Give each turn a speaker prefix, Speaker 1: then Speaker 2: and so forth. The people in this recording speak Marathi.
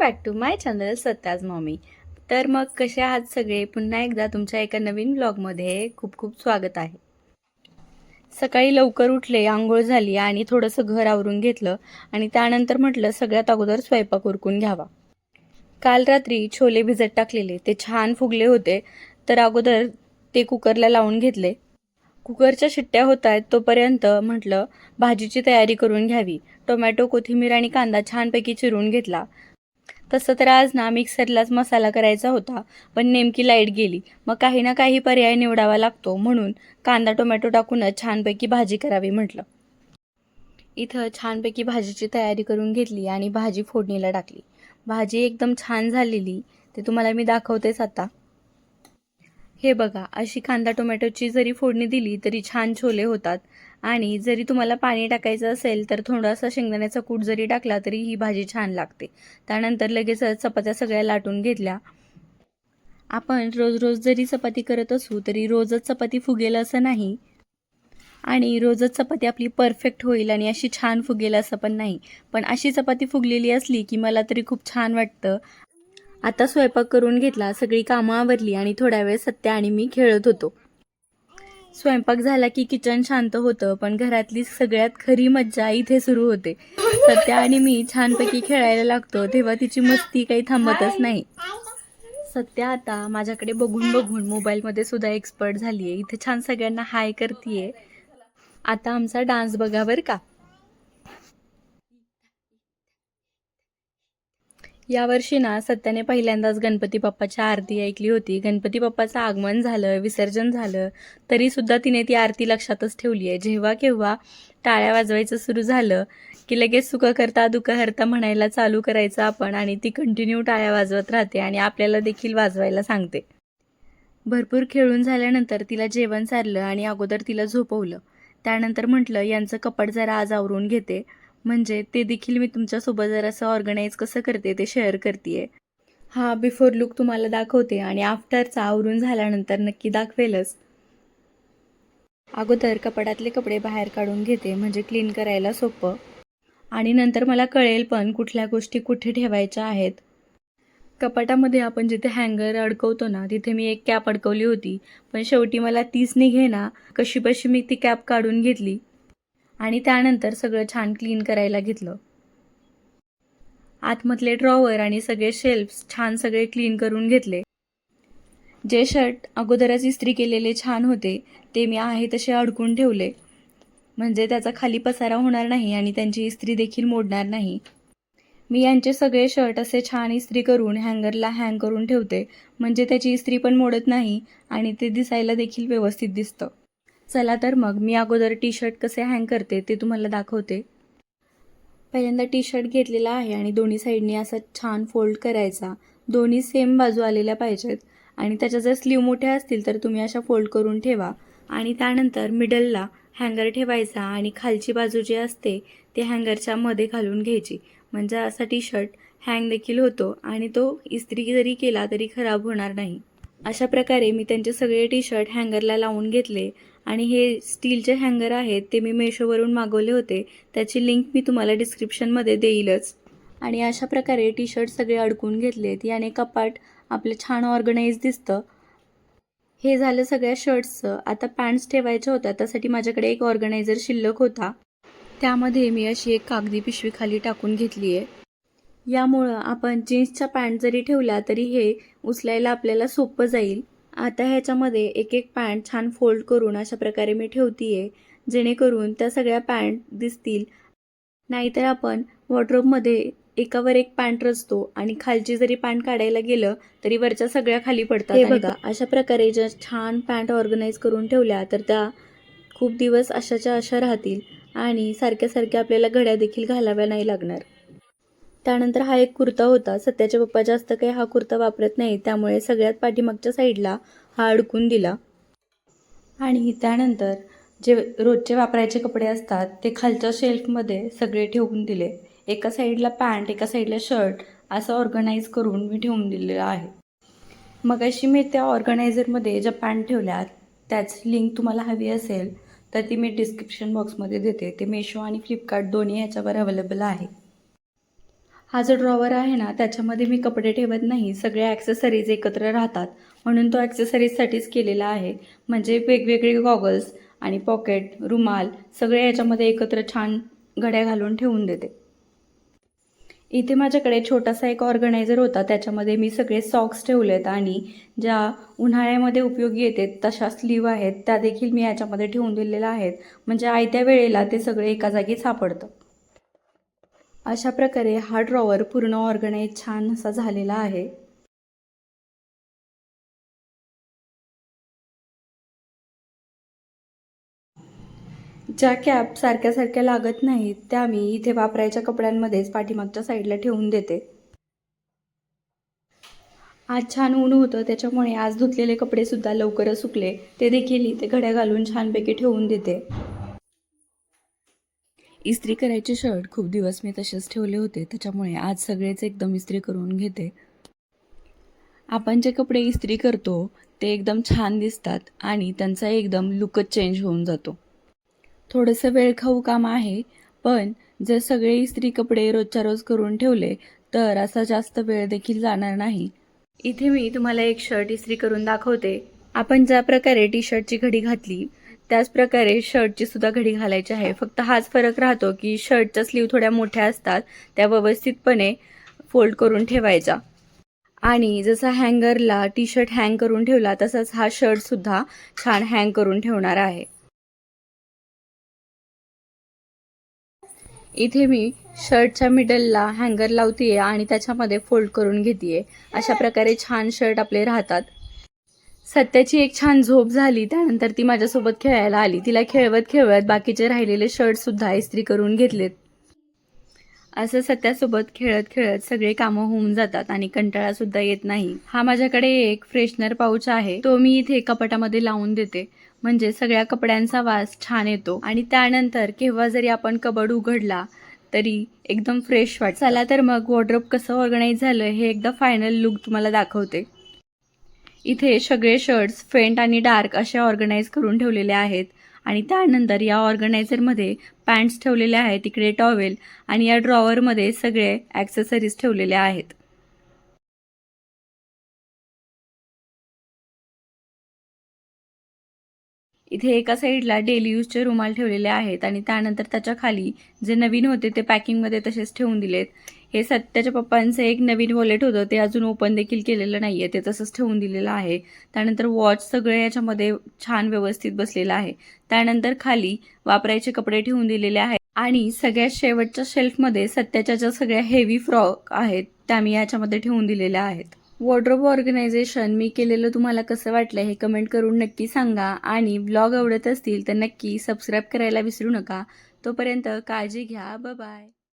Speaker 1: Back to my channel Satya's mommy तर मग कसे आहात सगळे? पुन्हा एकदा तुमच्या एका नवीन ब्लॉगमध्ये खूप खूप स्वागत आहे. सकाळी लवकर उठले आंघोळ झाली आणि थोडंसं घर आवरून घेतलं आणि त्यानंतर म्हटलं सगळ्यात अगोदर स्वयंपाक उरकून घ्यावा. काल रात्री छोले भिजत टाकलेले ते छान फुगले होते तर अगोदर ते कुकरला लावून घेतले. कुकरच्या शिट्ट्या होत आहेत तोपर्यंत म्हटलं भाजीची तयारी करून घ्यावी. टोमॅटो कोथिंबीर आणि कांदा छानपैकी चिरून घेतला. तसं तर आज ना मिक्सरलाच मसाला करायचा होता पण नेमकी लाइट गेली. मग काही ना काही पर्याय निवडावा लागतो म्हणून कांदा टोमॅटो टाकूनच छानपैकी भाजी करावी म्हटलं. इथं छानपैकी भाजीची तयारी करून घेतली आणि भाजी फोडणीला टाकली. भाजी एकदम छान झालेली. ते तुम्हाला मी दाखवतेच आता. हे बघा अशी कांदा टोमॅटोची जरी फोडणी दिली तरी छान छोले होतात. आणि जरी तुम्हाला पाणी टाकायचं असेल तर थोडासा शेंगदाण्याचा कूट जरी टाकला तरी ही भाजी छान लागते. त्यानंतर लगेच चपात्या सगळ्या लाटून घेतल्या. आपण रोज रोज जरी चपाती करत असू तरी रोजच चपाती फुगेल असं नाही. आणि रोजच चपाती आपली परफेक्ट होईल आणि अशी छान फुगेल असं पण नाही. पण अशी चपाती फुगलेली असली की मला तरी खूप छान वाटतं. आता स्वयंपाक करून घेतला सगळी कामं आवरली आणि थोड्या वेळ सत्या आणि मी खेळत होतो. स्वयंपाक झाला की किचन शांत होतं पण घरातली सगळ्यात खरी मज्जा इथे सुरू होते. सत्या आणि मी छानपैकी खेळायला लागतो तेव्हा तिची मस्ती काही थांबतच नाही. सत्या आता माझ्याकडे बघून बघून मोबाईलमध्ये सुद्धा एक्सपर्ट झाली आहे इथे छान सगळ्यांना हाय करतीये. आता आमचा डान्स बघा बरं का. यावर्षी ना सत्याने पहिल्यांदाच गणपती बाप्पाची आरती ऐकली होती. गणपती बाप्पाचं आगमन झालं विसर्जन झालं तरी सुद्धा तिने ती आरती लक्षातच ठेवली आहे. जेव्हा केव्हा टाळ्या वाजवायचं सुरू झालं की लगेच सुख करता दुःख हरता म्हणायला चालू करायचं आपण आणि ती कंटिन्यू टाळ्या वाजवत राहते आणि आपल्याला देखील वाजवायला सांगते. भरपूर खेळून झाल्यानंतर तिला जेवण सारलं आणि अगोदर तिला झोपवलं. त्यानंतर म्हटलं यांचं कपाट जरा आज आवरून घेते. म्हणजे ते देखील मी तुमच्यासोबत जरासं ऑर्गनाईज कसं करते ते शेअर करते हा बिफोर लुक तुम्हाला दाखवते आणि आफ्टरचा आवरून झाल्यानंतर नक्की दाखवेलच. अगोदर कपाटातले कपडे बाहेर काढून घेते म्हणजे क्लीन करायला सोपं. आणि नंतर मला कळेल पण कुठल्या गोष्टी कुठे ठेवायच्या आहेत. कपाटामध्ये आपण जिथे हँगर अडकवतो ना तिथे मी एक कॅप अडकवली होती. पण शेवटी मला तीच निघेना. कशी बशी मी ती कॅप काढून घेतली आणि त्यानंतर सगळं छान क्लीन करायला घेतलं. आतमधले ड्रॉवर आणि सगळे शेल्फ्स छान सगळे क्लीन करून घेतले. जे शर्ट अगोदरच इस्त्री केलेले छान होते ते मी आहे तसे अडकून ठेवले. म्हणजे त्याचा खाली पसारा होणार नाही आणि त्यांची इस्त्री देखील मोडणार नाही. मी यांचे सगळे शर्ट असे छान इस्त्री करून हँगरला हँग करून ठेवते. म्हणजे त्याची इस्त्री पण मोडत नाही आणि ते दिसायला देखील व्यवस्थित दिसतं. चला तर मग मी अगोदर टी शर्ट कसे हँग करते ते तुम्हाला दाखवते. पहिल्यांदा टी शर्ट घेतलेला आहे आणि दोन्ही साईडने असं छान फोल्ड करायचा. दोन्ही सेम बाजू आलेल्या पाहिजेत. आणि त्याच्या जर स्लीव मोठ्या असतील तर तुम्ही अशा फोल्ड करून ठेवा. आणि त्यानंतर मिडलला हँगर ठेवायचा आणि खालची बाजू जी असते ते हँगरच्या मध्ये घालून घ्यायची. म्हणजे असा टी शर्ट हँग देखील होतो आणि तो इस्त्री जरी केला तरी खराब होणार नाही. अशा प्रकारे मी त्यांचे सगळे टी शर्ट हँगरला लावून घेतले. आणि हे स्टीलचे हँगर आहेत ते मी मेशोवरून मागवले होते. त्याची लिंक मी तुम्हाला डिस्क्रिप्शनमध्ये देईलच. आणि अशा प्रकारे टी शर्ट सगळे अडकून घेतलेत. याने कपाट आपलं छान ऑर्गनाईज दिसतं. हे झालं सगळ्या शर्ट्सचं आता पॅन्ट्स ठेवायच्या होत्या. त्यासाठी माझ्याकडे एक ऑर्गनायझर शिल्लक होता. त्यामध्ये मी अशी एक कागदी पिशवी खाली टाकून घेतली आहे यामुळं आपण जीन्सच्या पॅन्ट जरी ठेवल्या तरी हे उचलायला आपल्याला सोपं जाईल. आता ह्याच्यामध्ये एक एक पॅन्ट छान फोल्ड करून अशा प्रकारे मी ठेवती आहे जेणेकरून त्या सगळ्या पॅन्ट दिसतील. नाहीतर आपण वॉर्ड्रोबमध्ये एकावर एक पॅन्ट रचतो आणि खालची जरी पॅन्ट काढायला गेलं तरी वरच्या सगळ्या खाली पडतात हे बघा. अशा प्रकारे ज्या छान पॅन्ट ऑर्गनाईज करून ठेवल्या तर त्या खूप दिवस अशाच्या अशा राहतील आणि सारख्या सारख्या आपल्याला घड्या देखील घालाव्या नाही लागणार. त्यानंतर हा एक कुर्ता होता. सत्याचे पप्पा जास्त काही हा कुर्ता वापरत नाही. त्यामुळे सगळ्यात पाठीमागच्या साईडला हा अडकून दिला. आणि त्यानंतर जे रोजचे वापरायचे कपडे असतात ते खालच्या शेल्फमध्ये सगळे ठेवून दिले. एका साईडला पॅन्ट एका साईडला शर्ट असं ऑर्गनाईज करून मी ठेवून दिलेलं आहे. मग अशी मी त्या ऑर्गनायझरमध्ये ज्या पॅन्ट ठेवल्या त्याची लिंक तुम्हाला हवी असेल तर ती मी डिस्क्रिप्शन बॉक्समध्ये देते. ते मेशो आणि फ्लिपकार्ट दोन्ही ह्याच्यावर अवेलेबल आहे. हा जो ड्रॉवर आहे ना त्याच्यामध्ये मी कपडे ठेवत नाही. सगळे ॲक्सेसरीज एकत्र राहतात. म्हणून तो ॲक्सेसरीजसाठीच केलेला आहे. म्हणजे वेगवेगळे गॉगल्स आणि पॉकेट रुमाल सगळे याच्यामध्ये एकत्र छान घड्या घालून ठेवून देते. इथे माझ्याकडे छोटासा एक ऑर्गनायझर होता. त्याच्यामध्ये मी सगळे सॉक्स ठेवलेत आणि ज्या उन्हाळ्यामध्ये उपयोगी येतात तशा स्लीव आहेत. त्या देखील मी याच्यामध्ये ठेवून दिलेल्या आहेत. म्हणजे आयत्या वेळेला ते सगळे एका जागी सापडतं. अशा प्रकारे हा ड्रॉवर पूर्ण ऑर्गनाईज छान असा झालेला आहे. ज्या कॅप सारख्या सारख्या लागत नाहीत त्या मी इथे वापरायच्या कपड्यांमध्येच पाठीमागच्या साईडला ठेवून देते. आज छान ऊन होतं त्याच्यामुळे आज धुतलेले कपडे सुद्धा लवकरच सुकले. ते देखील इथे घड्या घालून छानपैकी ठेवून देते. इस्त्री करायचे शर्ट खूप दिवस मी तसेच ठेवले होते त्याच्यामुळे आज सगळेच एकदम इस्त्री करून घेते. आपण जे कपडे इस्त्री करतो ते एकदम छान दिसतात आणि त्यांचा एकदम लुकच चेंज होऊन जातो. थोडंसं वेळ खाऊ काम आहे पण जर सगळे इस्त्री कपडे रोजच्या रोज करून ठेवले तर असा जास्त वेळ देखील जाणार नाही. इथे मी तुम्हाला एक शर्ट इस्त्री करून दाखवते. आपण ज्या प्रकारे टी शर्टची घडी घातली त्याचप्रकारे शर्टची सुद्धा घडी घालायची आहे. फक्त हाच फरक राहतो की शर्टच्या स्लीव थोड्या मोठ्या असतात त्या व्यवस्थितपणे फोल्ड करून ठेवायच्या आणि जसा हँगरला टी शर्ट हँग करून ठेवला तसाच हा शर्टसुद्धा छान हँग करून ठेवणार आहे. इथे मी शर्टच्या मिडलला हँगर लावतीये आणि त्याच्यामध्ये फोल्ड करून घेते अशा प्रकारे छान शर्ट आपले राहतात. सत्याची एक छान झोप झाली. त्यानंतर ती माझ्यासोबत खेळायला आली. तिला खेळवत खेळवत बाकीचे राहिलेले शर्टसुद्धा इस्त्री करून घेतलेत. असं सत्यासोबत खेळत खेळत सगळे कामं होऊन जातात आणि कंटाळा सुद्धा येत नाही. हा माझ्याकडे एक फ्रेशनर पाऊच आहे. तो मी इथे कपाटामध्ये लावून देते. म्हणजे सगळ्या कपड्यांचा वास छान येतो. आणि त्यानंतर केव्हा जरी आपण कबड उघडला तरी एकदम फ्रेश वाट चला तर मग वॉर्ड्रोप कसं ऑर्गनाईज झालं हे एकदा फायनल लुक तुम्हाला दाखवते. इथे सगळे शर्ट्स फेंट आणि डार्क असे ऑर्गनाईज करून ठेवलेले आहेत. आणि त्यानंतर या ऑर्गनायझरमध्ये पॅन्ट्स ठेवलेले आहेत तिकडे टॉवेल आणि या ड्रॉवरमध्ये सगळे ॲक्सेसरीज ठेवलेले आहेत. इथे एका साईडला डेली यूजचे रुमाल ठेवलेले आहेत आणि त्यानंतर त्याच्याखाली जे नवीन होते ते पॅकिंगमध्ये तसेच ठेवून दिलेत. हे सत्याच्या पप्पांचं एक नवीन वॉलेट होतं. ते अजून ओपन देखील केलेलं नाही आहे ते तसंच ठेवून दिलेलं आहे. त्यानंतर वॉच सगळे याच्यामध्ये छान व्यवस्थित बसलेलं आहे. त्यानंतर खाली वापरायचे कपडे ठेवून दिलेले आहेत. आणि सगळ्यात शेवटच्या शेल्फमध्ये सत्याच्या ज्या सगळ्या हेवी फ्रॉक आहेत त्या मी याच्यामध्ये ठेवून दिलेल्या आहेत. वॉर्ड्रोब ऑर्गनायझेशन मी केलेलं तुम्हाला कसं वाटलं हे कमेंट करून नक्की सांगा. आणि ब्लॉग आवडत असतील तर नक्की सबस्क्राईब करायला विसरू नका. तोपर्यंत काळजी घ्या. बाय